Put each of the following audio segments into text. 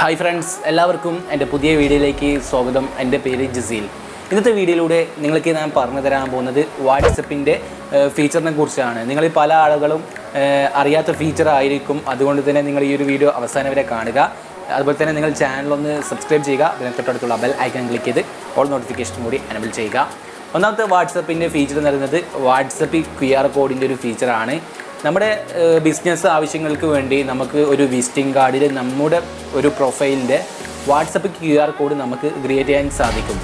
Hi friends എല്ലാവർക്കും എന്റെ പുതിയ വീഡിയോയിലേക്ക് സ്വാഗതം. എന്റെ പേര് ജസീൽ. ഇന്നത്തെ വീഡിയോയിലൂടെ നിങ്ങൾക്ക് ഞാൻ പറഞ്ഞു തരാൻ പോകുന്നത് വാട്സപ്പിന്റെ ഫീച്ചറിനെ കുറിച്ചാണ്. നിങ്ങൾ പല ആളുകളും അറിയാത്ത ഫീച്ചർ ആയിരിക്കും. അതുകൊണ്ട് തന്നെ നിങ്ങൾ ഈ ഒരു വീഡിയോ അവസാനം വരെ കാണുക. അതുപോലെ തന്നെ നിങ്ങൾ ചാനലൊന്ന് സബ്സ്ക്രൈബ് ചെയ്യുക. അതിന് തൊട്ടടുത്തുള്ള ബെൽ ഐക്കൺ ക്ലിക്ക് ചെയ്ത് ഓൾ നോട്ടിഫിക്കേഷൻ കൂടി എനബിൾ ചെയ്യുക. ഒന്നാമത്തെ വാട്സപ്പിന്റെ ഫീച്ചർ എന്ന് പറയുന്നത് വാട്സപ്പ് ക്യു ആർ കോഡിന്റെ ഒരു ഫീച്ചറാണ് നമ്മുടെ ബിസിനസ് ആവശ്യങ്ങൾക്ക് വേണ്ടി നമുക്ക് ഒരു വിസിറ്റിംഗ് കാർഡിൽ നമ്മുടെ ഒരു പ്രൊഫൈലിന്റെ വാട്സപ്പ് ക്യു ആർ കോഡ് നമുക്ക് ക്രിയേറ്റ് ചെയ്യാൻ സാധിക്കും.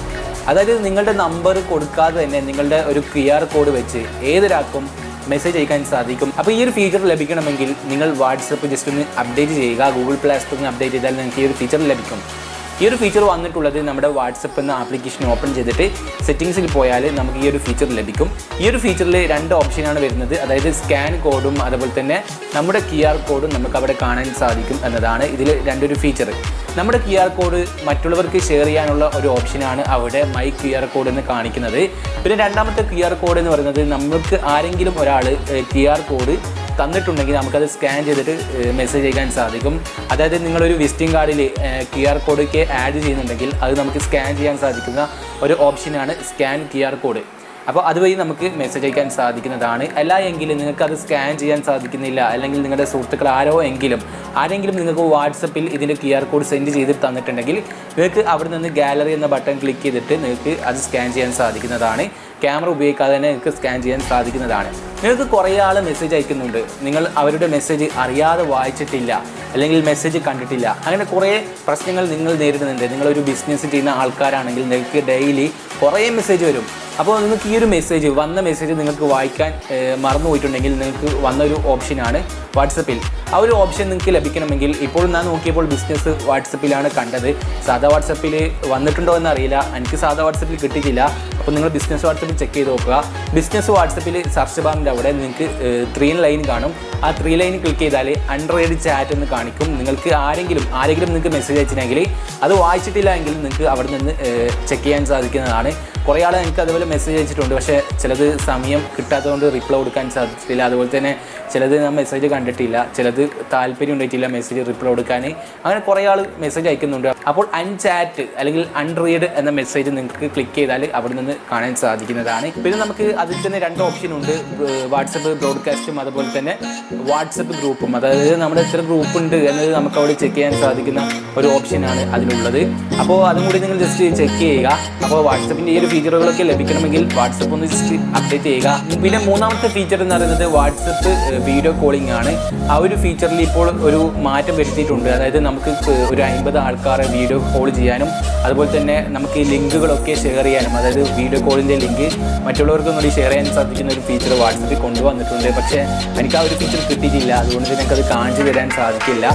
അതായത് നിങ്ങളുടെ നമ്പർ കൊടുക്കാതെ തന്നെ നിങ്ങളുടെ ഒരു ക്യു ആർ കോഡ് വെച്ച് ഏതൊരാൾക്കും മെസ്സേജ് അയക്കാൻ സാധിക്കും. അപ്പോൾ ഈ ഒരു ഫീച്ചർ ലഭിക്കണമെങ്കിൽ നിങ്ങൾ വാട്സപ്പ് ജസ്റ്റ് ഒന്ന് അപ്ഡേറ്റ് ചെയ്യുക ഗൂഗിൾ പ്ലേ സ്റ്റോറിൽ അപ്ഡേറ്റ് ചെയ്താൽ നിങ്ങൾക്ക് ഈ ഒരു ഫീച്ചർ ലഭിക്കും. ഈ ഒരു ഫീച്ചർ വന്നിട്ടുള്ളത് നമ്മുടെ വാട്സപ്പ് എന്ന ആപ്ലിക്കേഷൻ ഓപ്പൺ ചെയ്തിട്ട് സെറ്റിങ്സിൽ പോയാൽ നമുക്ക് ഈ ഒരു ഫീച്ചർ ലഭിക്കും. ഈ ഒരു ഫീച്ചറിൽ രണ്ട് ഓപ്ഷനാണ് വരുന്നത്. അതായത് സ്കാൻ കോഡും അതുപോലെ തന്നെ നമ്മുടെ ക്യു ആർ കോഡും നമുക്ക് അവിടെ കാണാൻ സാധിക്കും എന്നതാണ് ഇതിൽ രണ്ടൊരു ഫീച്ചർ നമ്മുടെ ക്യു ആർ കോഡ് മറ്റുള്ളവർക്ക് ഷെയർ ചെയ്യാനുള്ള ഒരു ഓപ്ഷനാണ് അവിടെ മൈ ക്യു ആർ കോഡ് എന്ന് കാണിക്കുന്നത്. പിന്നെ രണ്ടാമത്തെ ക്യു ആർ കോഡ് എന്ന് പറയുന്നത് നമുക്ക് ആരെങ്കിലും ഒരാൾ ക്യു ആർ കോഡ് തന്നിട്ടുണ്ടെങ്കിൽ നമുക്കത് സ്കാൻ ചെയ്തിട്ട് മെസ്സേജ് അയക്കാൻ സാധിക്കും. അതായത് നിങ്ങളൊരു വിസിറ്റിംഗ് കാർഡിൽ ക്യു ആർ കോഡൊക്കെ ആഡ് ചെയ്യുന്നുണ്ടെങ്കിൽ അത് നമുക്ക് സ്കാൻ ചെയ്യാൻ സാധിക്കുന്ന ഒരു ഓപ്ഷനാണ് സ്കാൻ ക്യു ആർ കോഡ് അപ്പോൾ അതുവഴി നമുക്ക് മെസ്സേജ് അയക്കാൻ സാധിക്കുന്നതാണ്. അല്ല എങ്കിൽ നിങ്ങൾക്ക് അത് സ്കാൻ ചെയ്യാൻ സാധിക്കുന്നില്ല. അല്ലെങ്കിൽ നിങ്ങളുടെ സുഹൃത്തുക്കൾ ആരോ എങ്കിലും ആരെങ്കിലും നിങ്ങൾക്ക് വാട്സപ്പിൽ ഇതിന്റെ ക്യു കോഡ് സെൻഡ് ചെയ്ത് തന്നിട്ടുണ്ടെങ്കിൽ നിങ്ങൾക്ക് അവിടെ നിന്ന് ഗാലറി എന്ന ബട്ടൺ ക്ലിക്ക് ചെയ്തിട്ട് നിങ്ങൾക്ക് അത് സ്കാൻ ചെയ്യാൻ സാധിക്കുന്നതാണ്. ക്യാമറ ഉപയോഗിക്കാതെ തന്നെ നിങ്ങൾക്ക് സ്കാൻ ചെയ്യാൻ സാധിക്കുന്നതാണ്. നിങ്ങൾക്ക് കുറേ ആൾ മെസ്സേജ് അയക്കുന്നുണ്ട്. നിങ്ങൾ അവരുടെ മെസ്സേജ് അറിയാതെ വായിച്ചിട്ടില്ല അല്ലെങ്കിൽ മെസ്സേജ് കണ്ടിട്ടില്ല. അങ്ങനെ കുറേ പ്രശ്നങ്ങൾ നിങ്ങൾ നേരിടുന്നുണ്ട്. നിങ്ങളൊരു ബിസിനസ് ചെയ്യുന്ന ആൾക്കാരാണെങ്കിൽ നിങ്ങൾക്ക് ഡെയിലി കുറേ മെസ്സേജ് വരും. അപ്പോൾ നിങ്ങൾക്ക് ഈ ഒരു മെസ്സേജ് വന്ന മെസ്സേജ് നിങ്ങൾക്ക് വായിക്കാൻ മറന്നു പോയിട്ടുണ്ടെങ്കിൽ നിങ്ങൾക്ക് വന്ന ഒരു ഓപ്ഷനാണ് വാട്സപ്പിൽ ആ ഒരു ഓപ്ഷൻ നിങ്ങൾക്ക് ലഭിക്കണമെങ്കിൽ ഇപ്പോൾ ഞാൻ നോക്കിയപ്പോൾ ബിസിനസ് വാട്സപ്പിലാണ് കണ്ടത്. സാധാ വാട്സപ്പിൽ വന്നിട്ടുണ്ടോ എന്ന് അറിയില്ല എനിക്ക് സാധാ വാട്സപ്പിൽ കിട്ടിയിട്ടില്ല. അപ്പോൾ നിങ്ങൾ ബിസിനസ് വാട്സപ്പിൽ ചെക്ക് ചെയ്ത് നോക്കുക. ബിസിനസ് വാട്സപ്പിൽ സെർച്ച് ബാറിന്റെ അവിടെ നിങ്ങൾക്ക് ത്രീ ലൈൻ കാണും. ആ ത്രീ ലൈൻ ക്ലിക്ക് ചെയ്താൽ അൺറെഡ് ചാറ്റ് എന്ന് കാണിക്കും. നിങ്ങൾക്ക് ആരെങ്കിലും ആരെങ്കിലും നിങ്ങൾക്ക് മെസ്സേജ് അയച്ചിട്ടുണ്ടെങ്കിൽ അത് വായിച്ചിട്ടില്ല എങ്കിൽ നിങ്ങൾക്ക് അവിടെ നിന്ന് ചെക്ക് ചെയ്യാൻ സാധിക്കുന്നതാണ്. കുറേ ആൾ നിങ്ങൾക്ക് അതുപോലെ മെസ്സേജ് അയച്ചിട്ടുണ്ട്. പക്ഷേ ചിലത് സമയം കിട്ടാത്തതുകൊണ്ട് റിപ്ലൈ കൊടുക്കാൻ സാധിച്ചിട്ടില്ല. അതുപോലെ തന്നെ ചിലത് ഞാൻ മെസ്സേജ് കണ്ടിട്ടില്ല. ചിലത് താല്പര്യം ഉണ്ടായിട്ടില്ല മെസ്സേജ് റിപ്ലൈ കൊടുക്കാൻ. അങ്ങനെ കുറേ ആൾ മെസ്സേജ് അയക്കുന്നുണ്ട്. അപ്പോൾ അൺചാറ്റ് അല്ലെങ്കിൽ അൺറീഡ് എന്ന മെസ്സേജ് നിങ്ങൾക്ക് ക്ലിക്ക് ചെയ്താൽ അവിടെ നിന്ന് കാണാൻ സാധിക്കുന്നതാണ്. പിന്നെ നമുക്ക് അതിൽ തന്നെ രണ്ട് ഓപ്ഷൻ ഉണ്ട്. വാട്സപ്പ് ബ്രോഡ്കാസ്റ്റും അതുപോലെ തന്നെ വാട്സപ്പ് ഗ്രൂപ്പും അതായത് നമ്മുടെ എത്ര ഗ്രൂപ്പ് ഉണ്ട് എന്നത് നമുക്ക് അവിടെ ചെക്ക് ചെയ്യാൻ സാധിക്കുന്ന ഒരു ഓപ്ഷനാണ് അതിലുള്ളത്. അപ്പോൾ അതും കൂടി നിങ്ങൾ ജസ്റ്റ് ചെക്ക് ചെയ്യുക. അപ്പോൾ വാട്സപ്പിന്റെ ഈ ഒരു ഫീച്ചറുകളൊക്കെ ലഭിക്കണമെങ്കിൽ വാട്സപ്പ് ഒന്ന് ജസ്റ്റ് അപ്ഡേറ്റ് ചെയ്യുക. പിന്നെ മൂന്നാമത്തെ ഫീച്ചർ എന്ന് പറയുന്നത് വാട്സപ്പ് വീഡിയോ കോളിംഗ് ആണ്. ആ ഒരു ഫീച്ചറിൽ ഇപ്പോൾ ഒരു മാറ്റം വരുത്തിയിട്ടുണ്ട്. അതായത് നമുക്ക് ഒരു അമ്പത് ആൾക്കാരെ വീഡിയോ കോൾ ചെയ്യാനും അതുപോലെ തന്നെ നമുക്ക് ലിങ്കുകളൊക്കെ ഷെയർ ചെയ്യാനും. അതായത് വീഡിയോ കോളിന്റെ ലിങ്ക് മറ്റുള്ളവർക്കും കൂടി ഷെയർ ചെയ്യാൻ സാധിക്കുന്ന ഒരു ഫീച്ചർ വാട്സപ്പിൽ കൊണ്ടുവന്നിട്ടുണ്ട്. പക്ഷേ എനിക്ക് ആ ഒരു ഫീച്ചർ കിട്ടിയിട്ടില്ല. അതുകൊണ്ട് എനിക്കത് കാണിച്ചു തരാൻ സാധിക്കില്ല.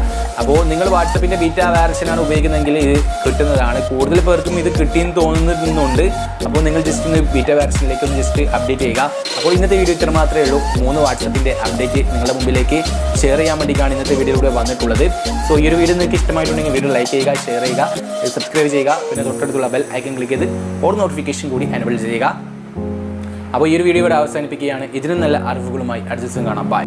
അപ്പോൾ നിങ്ങൾ വാട്സപ്പിന്റെ ബീറ്റ വേർഷനാണ് ഉപയോഗിക്കുന്നതെങ്കിൽ ഇത് കിട്ടുന്നതാണ്. കൂടുതൽ പേർക്കും ഇത് കിട്ടിയെന്ന് തോന്നുന്നുണ്ട്. അപ്പോൾ നിങ്ങൾ ജസ്റ്റ് ഒന്ന് ബീറ്റ വേർഷനിലേക്ക് ഒന്ന് ജസ്റ്റ് അപ്ഡേറ്റ് ചെയ്യുക. അപ്പോൾ ഇന്നത്തെ വീഡിയോ ഇത്ര മാത്രമേ ഉള്ളൂ. മൂന്ന് വാട്സപ്പിന്റെ അപ്ഡേറ്റ് നിങ്ങളുടെ മുമ്പിലേക്ക് ഷെയർ ചെയ്യാൻ വേണ്ടിയിട്ടാണ് ഇന്നത്തെ വീഡിയോ കൂടെ വന്നിട്ടുള്ളത്. സോ ഈ ഒരു വീഡിയോ നിങ്ങൾക്ക് ഇഷ്ടമായിട്ടുണ്ടെങ്കിൽ വീഡിയോ ലൈക്ക് ചെയ്യുക ഷെയർ ചെയ്യുക സബ്സ്ക്രൈബ് ചെയ്യുക. പിന്നെ തൊട്ടടുത്തുള്ള ബെൽ ഐക്കൺ ക്ലിക്ക് ചെയ്ത് ഓർ നോട്ടിഫിക്കേഷൻ കൂടി എനബിൾ ചെയ്യുക. അപ്പോൾ ഈ ഒരു വീഡിയോ ഇവിടെ അവസാനിപ്പിക്കുകയാണ്. ഇതിനും നല്ല അറിവുകളുമായി അടുത്ത ദിവസം കാണാം. ബൈ